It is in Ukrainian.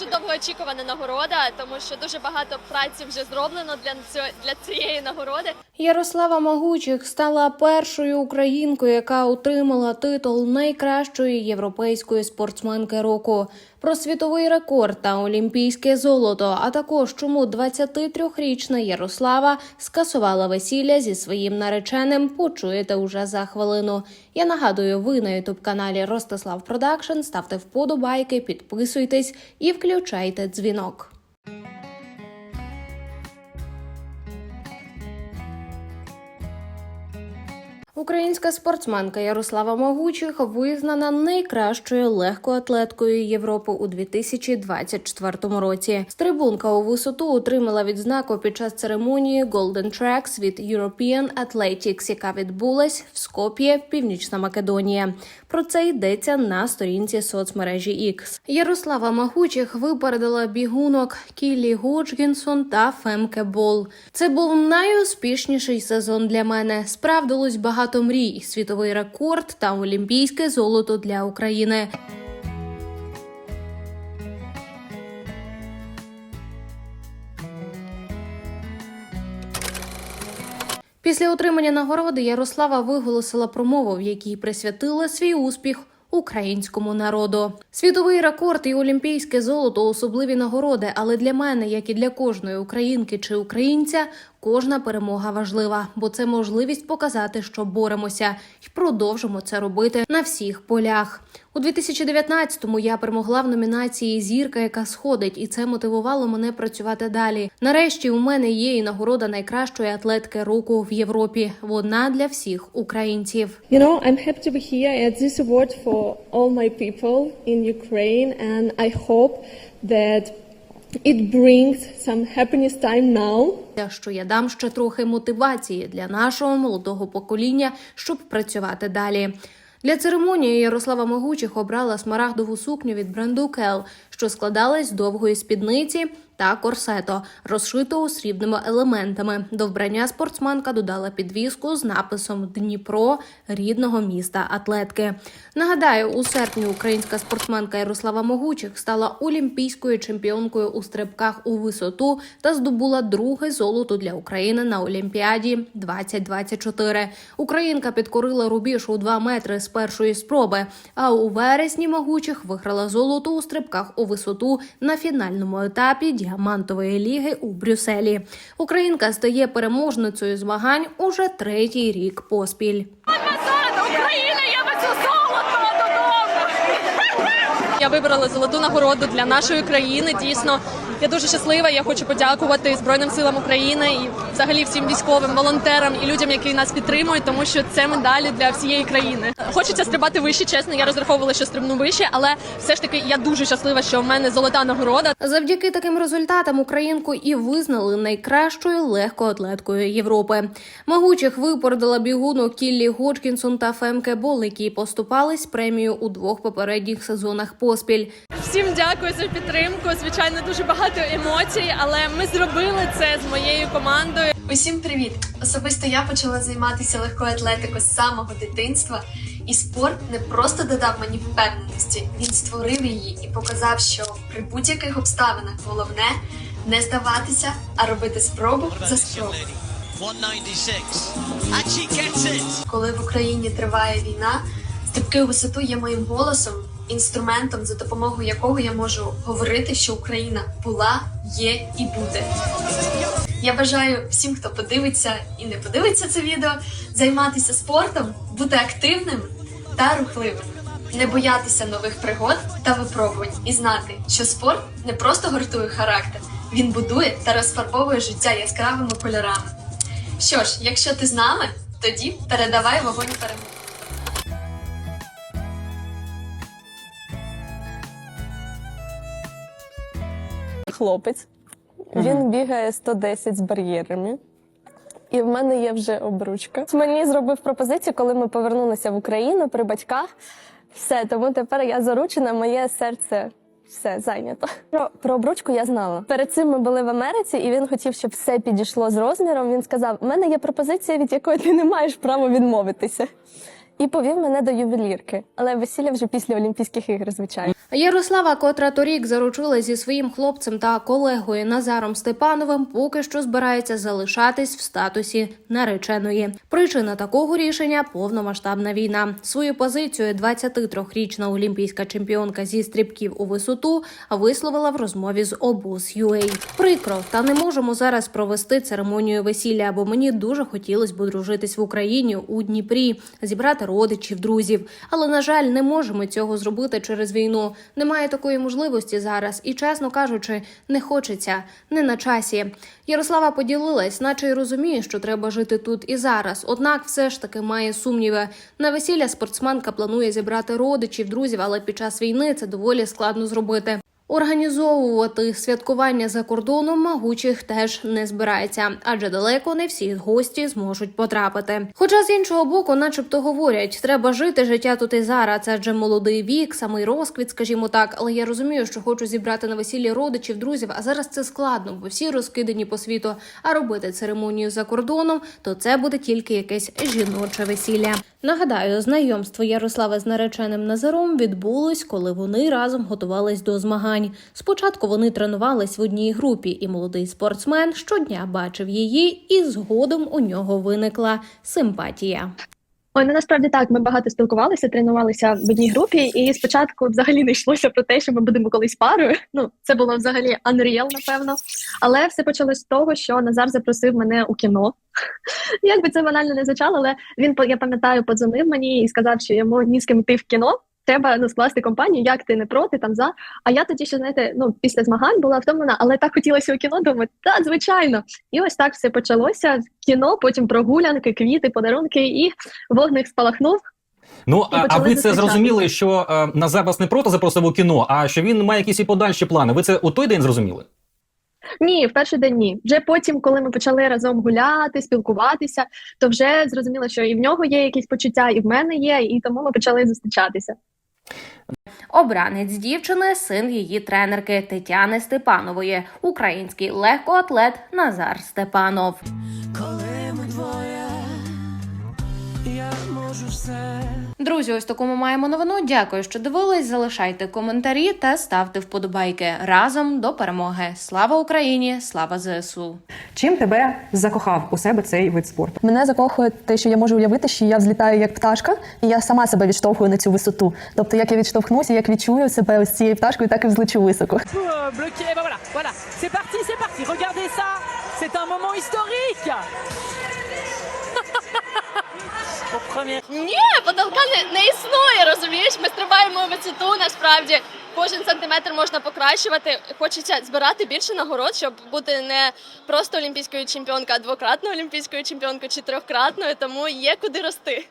дуже довгоочікувана нагорода, тому що дуже багато праці вже зроблено для для цієї нагороди. Ярослава Магучих стала першою українкою, яка отримала титул найкращої європейської спортсменки року. Про світовий рекорд та олімпійське золото, а також чому 23-річна Ярослава скасувала весілля зі своїм нареченим. Почуєте уже за хвилину. Я нагадую, ви на ютуб каналі Ростислав Продакшн. Ставте вподобайки, підписуйтесь і включайте дзвінок. Українська спортсменка Ярослава Могучих визнана найкращою легкоатлеткою Європи у 2024 році. Стрибунка у висоту отримала відзнаку під час церемонії Golden Tracks від European Athletics, яка відбулась в Скоп'є, Північна Македонія. Про це йдеться на сторінці соцмережі X. Ярослава Магучих випередила бігунок Кіллі Годжгінсон та Фемке Бол. Це був найуспішніший сезон для мене. Справдилось багато мрій, світовий рекорд та олімпійське золото для України. Після отримання нагороди Ярослава виголосила промову, в якій присвятила свій успіх українському народу. Світовий рекорд і олімпійське золото особливі нагороди, але для мене, як і для кожної українки чи українця, кожна перемога важлива, бо це можливість показати, що боремося, і продовжимо це робити на всіх полях. У 2019-му я перемогла в номінації Зірка, яка сходить, і це мотивувало мене працювати далі. Нарешті у мене є і нагорода найкращої атлетки року в Європі. Вона для всіх українців. You know, I'm happy to be here at this award for all my people in Ukraine, and I hope that it brings some happiness time now. Що я дам ще трохи мотивації для нашого молодого покоління, щоб працювати далі. Для церемонії Ярослава Могучих обрала смарагдову сукню від бренду Кел, що складалась з довгої спідниці та корсето, розшитого срібними елементами. До вбрання спортсменка додала підвіску з написом Дніпро рідного міста атлетки. Нагадаю, у серпні українська спортсменка Ярослава Могучих стала олімпійською чемпіонкою у стрибках у висоту та здобула друге золото для України на Олімпіаді 2024. Українка підкорила рубіж у 2 метри з першої спроби. А у вересні Могучих виграла золото у стрибках у висоту на фінальному етапі діамантової ліги у Брюсселі. Українка стає переможницею змагань уже третій рік поспіль. Україна, я без золото додому! Я вибрала золоту нагороду для нашої країни. Дійсно, я дуже щаслива. Я хочу подякувати Збройним силам України і взагалі всім військовим волонтерам і людям, які нас підтримують, тому що це медалі для всієї країни. Хочеться стрибати вище, чесно. Я розраховувала, що стрибну вище, але все ж таки я дуже щаслива, що в мене золота нагорода. Завдяки таким результатам Українку і визнали найкращою легкоатлеткою Європи. Могучих випередила бігунок Кіллі Годжкінсон та Фемке Бол, які поступались премію у двох попередніх сезонах поспіль. Всім дякую за підтримку. Звичайно, дуже багато емоцій, але ми зробили це з моєю командою. Усім привіт! Особисто я почала займатися легкою атлетикою з самого дитинства, і спорт не просто додав мені впевненості, він створив її і показав, що при будь-яких обставинах головне не здаватися, а робити спробу за спробу. 196. And she gets it. Коли в Україні триває війна, стрибки у висоту є моїм голосом, інструментом, за допомогою якого я можу говорити, що Україна була, є і буде. Я бажаю всім, хто подивиться і не подивиться це відео, займатися спортом, бути активним та рухливим, не боятися нових пригод та випробувань і знати, що спорт не просто гуртує характер, він будує та розфарбовує життя яскравими кольорами. Що ж, якщо ти з нами, тоді передавай вогонь перемоги. Хлопець. Він бігає 110 з бар'єрами. І в мене є вже обручка. Мені зробив пропозицію, коли ми повернулися в Україну при батьках. Все, тому тепер я заручена, моє серце все зайнято. Про, про обручку я знала. Перед цим ми були в Америці, і він хотів, щоб все підійшло з розміром. Він сказав: у мене є пропозиція, від якої ти не маєш права відмовитися. І повів мене до ювелірки, але весілля вже після Олімпійських ігор, звичайно. Ярослава, котра торік заручилась зі своїм хлопцем та колегою Назаром Степановим, поки що збирається залишатись в статусі нареченої. Причина такого рішення повномасштабна війна. Свою позицію 23-річна олімпійська чемпіонка зі стрибків у висоту висловила в розмові з обуз.ua. Прикро, та не можемо зараз провести церемонію весілля, бо мені дуже хотілося б одружитись в Україні у Дніпрі, зібрати родичів, друзів. Але на жаль, не можемо цього зробити через війну. Немає такої можливості зараз, і чесно кажучи, не хочеться, не на часі. Ярослава поділилась, наче й розуміє, що треба жити тут і зараз. Однак, все ж таки має сумніви. На весілля спортсменка планує зібрати родичів, друзів, але під час війни це доволі складно зробити. Організовувати святкування за кордоном могучих теж не збирається, адже далеко не всі гості зможуть потрапити. Хоча з іншого боку, начебто говорять, треба жити життя тут і зараз. Адже молодий вік, самий розквіт, скажімо так. Але я розумію, що хочу зібрати на весіллі родичів, друзів. А зараз це складно, бо всі розкидані по світу. А робити церемонію за кордоном, то це буде тільки якесь жіноче весілля. Нагадаю, знайомство Ярослави з нареченим Назаром відбулось, коли вони разом готувались до змагань. Спочатку вони тренувались в одній групі, і молодий спортсмен щодня бачив її, і згодом у нього виникла симпатія. Ой, ну насправді так. Ми багато спілкувалися, тренувалися в одній групі, і спочатку взагалі не йшлося про те, що ми будемо колись парою. Ну це було взагалі unreal, напевно. Але все почалось з того, що Назар запросив мене у кіно. Як би це банально не звучало, але він я пам'ятаю, подзвонив мені і сказав, що йому ні з ким йти в кіно. Треба ну, скласти компанію, як ти не проти, там за. А я тоді ще знаєте, ну після змагань була втомлена, але так хотілося у кіно. Думаю, так, звичайно. І ось так все почалося. Кіно, потім прогулянки, квіти, подарунки, і вогник спалахнув. Ну, а, а ви це зрозуміли, що е, Назар вас не просто запросив у кіно, а що він має якісь і подальші плани. Ви це у той день зрозуміли? Ні, в перший день ні. Вже потім, коли ми почали разом гуляти, спілкуватися, то вже зрозуміло, що і в нього є якісь почуття, і в мене є, і тому ми почали зустрічатися. Обранець дівчини, син її тренерки Тетяни Степанової, український легкоатлет Назар Степанов. Я можу все. Друзі, ось такому маємо новину. Дякую, що дивились. Залишайте коментарі та ставте вподобайки разом до перемоги. Слава Україні! Слава ЗСУ! Чим тебе закохав у себе цей вид спорту? Мене закохує те, що я можу уявити, що я взлітаю як пташка, і я сама себе відштовхую на цю висоту. Тобто, як я відштовхнуся, як відчую себе ось цією пташкою, так і взлечу високо. Euh, et ben voilà, voilà. C'est parti, c'est parti. Regardez ça. C'est un moment historique. Ні, потолка не, не існує, розумієш? Ми стрибаємо висоту, насправді кожен сантиметр можна покращувати. Хочеться збирати більше нагород, щоб бути не просто олімпійською чемпіонкою, а двократною олімпійською чемпіонкою чи трьохкратною, тому є куди рости.